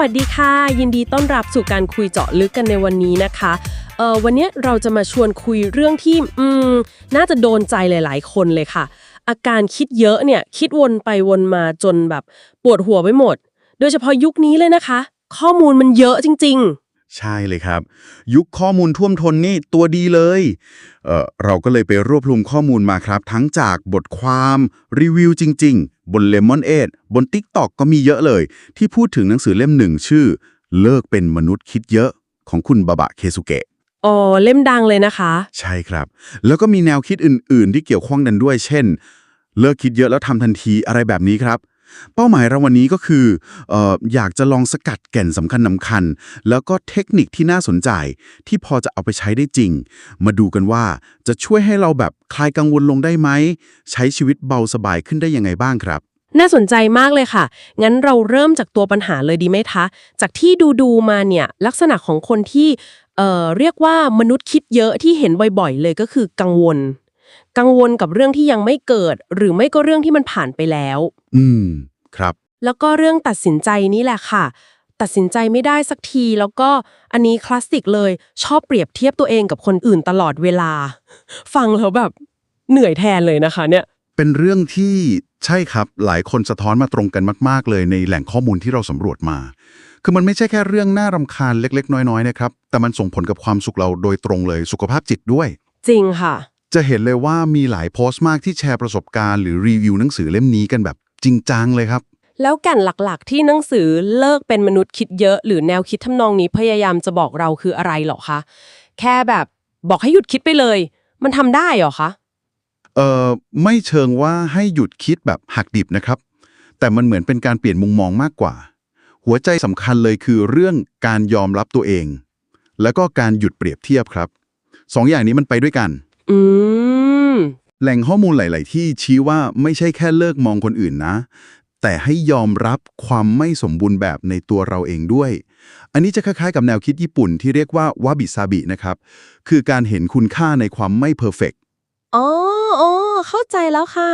วัสดีค่ะ ยินดีต้อนรับสู่การคุยเจาะลึกกันในวันนี้นะคะเออวันนี้เราจะมาชวนคุยเรื่องที่อืมน่าจะโดนใจหลาย ๆ คนเลยค่ะ อาการคิดเยอะเนี่ยคิดวนไปวนมาจนแบบปวดหัวไปหมด โดยเฉพาะยุคนี้เลยนะคะ ข้อมูลมันเยอะจริง ใช่เลยครับ ยุคข้อมูลท่วมท้นนี่ตัวดีเลยเอ่อเราก็เลยไปรวบรวมข้อมูลมาครับ ทั้งจากบทความรีวิวจริง ๆ บน Lemon 8บน TikTok ก็มีเยอะเลย ที่พูดถึงหนังสือเล่มหนึ่งชื่อ เลิกเป็นมนุษย์คิดเยอะของคุณบาบะเคสุเกะๆอ๋อเล่มดังเลยนะคะ ใช่ครับ แล้วก็มีแนวคิดอื่น ๆ ที่เกี่ยวข้องกันด้วย เช่น เลิกคิดเยอะแล้วทำทันทีอะไรแบบนี้ครับ เป้าหมายเราวันนี้ก็คืออออยากจะลองสกัดแก่นสำคัญนำคัญ แล้วก็เทคนิคที่น่าสนใจ ที่พอจะเอาไปใช้ได้จริง มาดูกันว่าจะช่วยให้เราแบบคลายกังวลลงได้ไหม ใช้ชีวิตเบาสบายขึ้นได้ยังไงบ้างครับ น่าสนใจมากเลยค่ะ งั้นเราเริ่มจากตัวปัญหาเลยดีไหมคะ จากที่ดูดูๆมาเนี่ยลักษณะของคนที่เเรียกว่ามนุษย์คิดเยอะที่เห็นบ่อยๆเลยก็คือกังวล กังวลกับเรื่องที่ยังไม่เกิด หรือไม่ก็เรื่องที่มันผ่านไปแล้ว อืม ครับ แล้วก็เรื่องตัดสินใจนี่แหละค่ะ ตัดสินใจไม่ได้สักที แล้วก็อันนี้คลาสสิกเลยชอบเปรียบเทียบตัวเองกับคนอื่นตลอดเวลา ฟังแล้วแบบเหนื่อยแทนเลยนะคะ เนี่ย เป็นเรื่องที่ใช่ครับหลายคนสะท้อนมาตรงกันมาก ๆ เลยในแหล่งข้อมูลที่เราสำรวจมา คือมันไม่ใช่แค่เรื่องน่ารำคาญเล็ก ๆ น้อย ๆ นะครับ แต่มันส่งผลกับความสุขเราโดยตรงเลยสุขภาพจิตด้วย จริงค่ะ จะเห็นเลยว่ามีหลายโพสต์มากที่แชร์ประสบการณ์หรือรีวิวหนังสือเล่มนี้กันแบบจริงจังเลยครับ แล้วแก่นหลักๆ ที่หนังสือเลิกเป็นมนุษย์คิดเยอะ หรือแนวคิดทำนองนี้พยายามจะบอกเราคืออะไรเหรอคะแค่แบบบอกให้หยุดคิดไปเลย มันทำได้เหรอคะเอ่อไม่เชิงว่าให้หยุดคิดแบบหักดิบนะครับ แต่มันเหมือนเป็นการเปลี่ยนมุมมองมากกว่า หัวใจสำคัญเลยคือเรื่องการยอมรับตัวเอง แล้วก็การหยุดเปรียบเทียบครับสองอย่างนี้มันไปด้วยกัน อืม แหล่งข้อมูลหลาย ๆ ที่ชี้ว่าไม่ใช่แค่เลิกมองคนอื่นนะ แต่ให้ยอมรับความไม่สมบูรณ์แบบในตัวเราเองด้วย อันนี้จะคล้าย ๆ กับแนวคิดญี่ปุ่นที่เรียกว่าวาบิซาบินะครับ คือการเห็นคุณค่าในความไม่เพอร์เฟกอ๋ออ๋อ เข้าใจแล้วค่ะ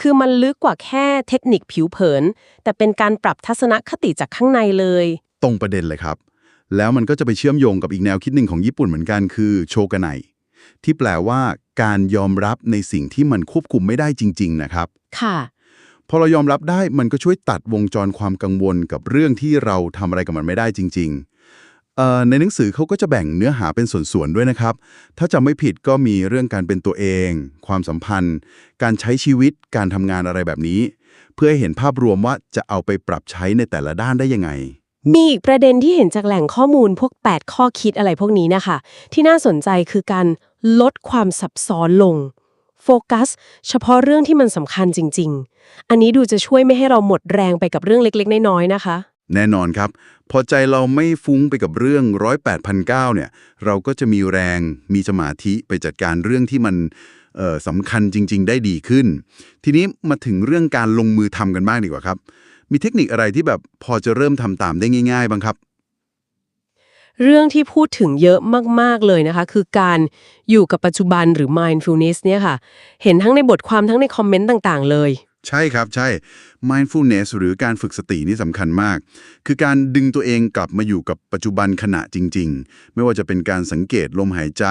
คือมันลึกกว่าแค่เทคนิคผิวเผิน แต่เป็นการปรับทัศนคติจากข้างในเลย ตรงประเด็นเลยครับ แล้วมันก็จะไปเชื่อมโยงกับอีกแนวคิดหนึ่งของญี่ปุ่นเหมือนกันคือโชกาไน ที่แปลว่าการยอมรับในสิ่งที่มันควบคุมไม่ได้จริง ๆ นะครับ ค่ะพอเรายอมรับได้มันก็ช่วยตัดวงจรความกังวลกับเรื่องที่เราทำอะไรกับมันไม่ได้จริงๆเอ่อในหนังสือเขาก็จะแบ่งเนื้อหาเป็นส่วนๆด้วยนะครับ ถ้าจำไม่ผิดก็มีเรื่องการเป็นตัวเอง ความสัมพันธ์ การใช้ชีวิต การทำงานอะไรแบบนี้ เพื่อให้เห็นภาพรวมว่าจะเอาไปปรับใช้ในแต่ละด้านได้ยังไง มีอีกประเด็นที่เห็นจากแหล่งข้อมูลพวก 8 ข้อคิดอะไรพวกนี้นะคะ ที่น่าสนใจคือการ ลดความซับซ้อนลง โฟกัส เฉพาะเรื่องที่มันสำคัญจริง ๆ อันนี้ดูจะช่วยไม่ให้เราหมดแรงไปกับเรื่องเล็กๆ น้อยๆ นะคะ แน่นอนครับ พอใจเราไม่ฟุ้งไปกับเรื่องร้อยแปดพันเเนี่ย เราก็จะมีแรง มีสมาธิไปจัดการเรื่องที่มันเอ่อสำคัญจริง ๆ ได้ดีขึ้น ทีนี้มาถึงเรื่องการลงมือทำกันบ้างดีกว่าครับ มีเทคนิคอะไรที่แบบพอจะเริ่มทำตามได้ง่าย ๆ บ้างครับ เรื่องที่พูดถึงเยอะมาก ๆ เลยนะคะ คือการอยู่กับปัจจุบันหรือ mindfulness เนี่ยค่ะ เห็นทั้งในบทความทั้งในคอมเมนต์ต่าง ๆ เลย ใช่ครับใช่ mindfulness หรือการฝึกสตินี่สำคัญมาก คือการดึงตัวเองกลับมาอยู่กับปัจจุบันขณะจริง ๆ ไม่ว่าจะเป็นการสังเกตลมหายใจ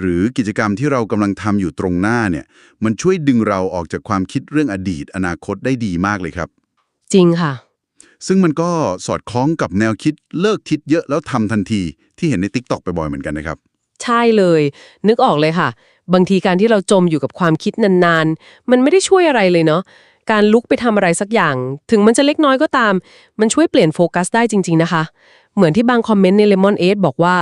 หรือกิจกรรมที่เรากำลังทำอยู่ตรงหน้าเนี่ย มันช่วยดึงเราออกจากความคิดเรื่องอดีต อนาคตได้ดีมากเลยครับ จริงค่ะ ซึ่งมันก็สอดคล้องกับแนวคิดเลิกคิดเยอะแล้วทำทันทีที่เห็นใน TikTok ไปบ่อยเหมือนกันนะครับ ใช่เลย นึกออกเลยค่ะ บางทีการที่เราจมอยู่กับความคิดนานๆ มันไม่ได้ช่วยอะไรเลยเนาะการลุกไปทำอะไรสักอย่าง ถึงมันจะเล็กน้อยก็ตาม มันช่วยเปลี่ยนโฟกัสได้จริง ๆนะคะ เหมือนที่บางคอมเมนต์ใน Lemon 8บอกว่า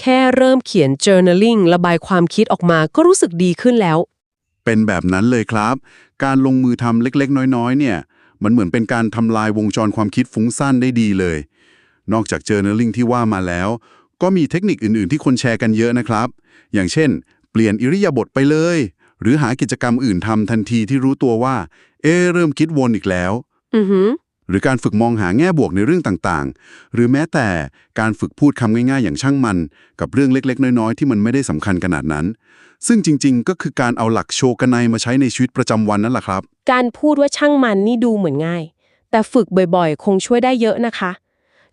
แค่เริ่มเขียน journaling ระบายความคิดออกมาก็รู้สึกดีขึ้นแล้ว เป็นแบบนั้นเลยครับ การลงมือทำเล็กๆ น้อยๆ เนี่ย มันเหมือนเป็นการทำลายวงจรความคิดฟุ้งซ่านได้ดีเลย นอกจากเจอเนอร์ลิงที่ว่ามาแล้ว ก็มีเทคนิคอื่นๆ ที่คนแชร์กันเยอะนะครับ อย่างเช่น เปลี่ยนอิริยาบถไปเลย หรือหากิจกรรมอื่นทำทันทีที่รู้ตัวว่า เอ๊เริ่มคิดวนอีกแล้ว อือ หือหรือการฝึกมองหาแง่บวกในเรื่องต่างๆ หรือแม้แต่การฝึกพูดคำง่ายๆ อย่างช่างมัน กับเรื่องเล็กๆ น้อยๆ ที่มันไม่ได้สำคัญขนาดนั้น ซึ่งจริงๆ ก็คือการเอาหลักโชกันไนมาใช้ในชีวิตประจำวันนั่นแหละครับ การพูดว่าช่างมันนี่ดูเหมือนง่าย แต่ฝึกบ่อยๆ คงช่วยได้เยอะนะคะ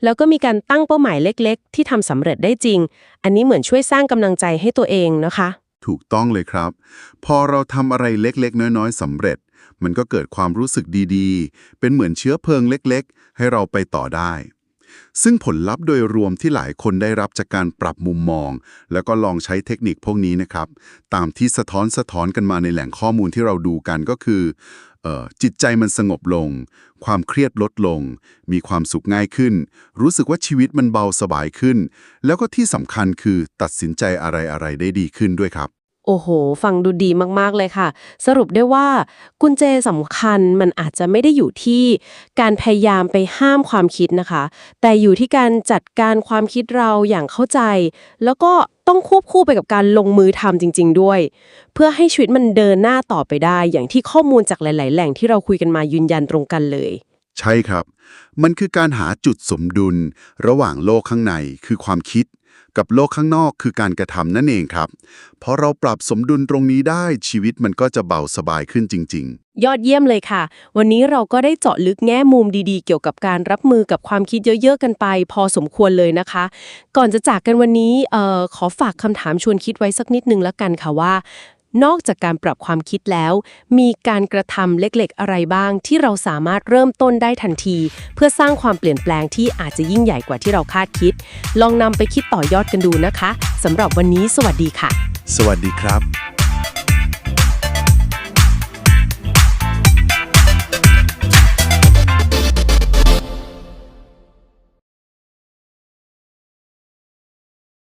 แล้วก็มีการตั้งเป้าหมายเล็กๆ ที่ทำสำเร็จได้จริง อันนี้เหมือนช่วยสร้างกำลังใจให้ตัวเองนะคะ ถูกต้องเลยครับ พอเราทำอะไรเล็กๆ น้อยๆสำเร็จ มันก็เกิดความรู้สึกดีๆ เป็นเหมือนเชื้อเพลิงเล็กๆ ให้เราไปต่อได้ ซึ่งผลลัพธ์โดยรวมที่หลายคนได้รับจากการปรับมุมมอง แล้วก็ลองใช้เทคนิคพวกนี้นะครับ ตามที่สะท้อนสะท้อนกันมาในแหล่งข้อมูลที่เราดูกันก็คือเอ่อจิตใจมันสงบลง ความเครียดลดลง มีความสุขง่ายขึ้น รู้สึกว่าชีวิตมันเบาสบายขึ้น แล้วก็ที่สำคัญคือตัดสินใจอะไรๆได้ดีขึ้นด้วยครับ โอ้โห ฟังดูดีมากๆเลยค่ะ สรุปได้ว่ากุญแจสำคัญมันอาจจะไม่ได้อยู่ที่การพยายามไปห้ามความคิดนะคะ แต่อยู่ที่การจัดการความคิดเราอย่างเข้าใจ แล้วก็ต้องควบคู่ไปกับการลงมือทำจริง ๆ ด้วย เพื่อให้ชีวิตมันเดินหน้าต่อไปได้ อย่างที่ข้อมูลจากหลาย ๆ แหล่งที่เราคุยกันมายืนยันตรงกันเลย ใช่ครับ มันคือการหาจุดสมดุล ระหว่างโลกข้างในคือความคิด กับโลกข้างนอกคือการกระทำนั่นเองครับพอเราปรับสมดุลตรงนี้ได้ชีวิตมันก็จะเบาสบายขึ้นจริง ๆ ยอดเยี่ยมเลยค่ะ วันนี้เราก็ได้เจาะลึกแง่มุมดีๆ เกี่ยวกับการรับมือกับความคิดเยอะๆ กันไป พอสมควรเลยนะคะ ก่อนจะจากกันวันนี้เอ่อขอฝากคำถามชวนคิดไว้สักนิดนึงแล้วกันค่ะว่า นอกจากการปรับความคิดแล้ว มีการกระทำเล็กๆ อะไรบ้าง ที่เราสามารถเริ่มต้นได้ทันที เพื่อสร้างความเปลี่ยนแปลงที่อาจจะยิ่งใหญ่กว่าที่เราคาดคิด ลองนำไปคิดต่อยอดกันดูนะคะสำหรับวันนี้ สวัสดีค่ะ สวัสดีครับ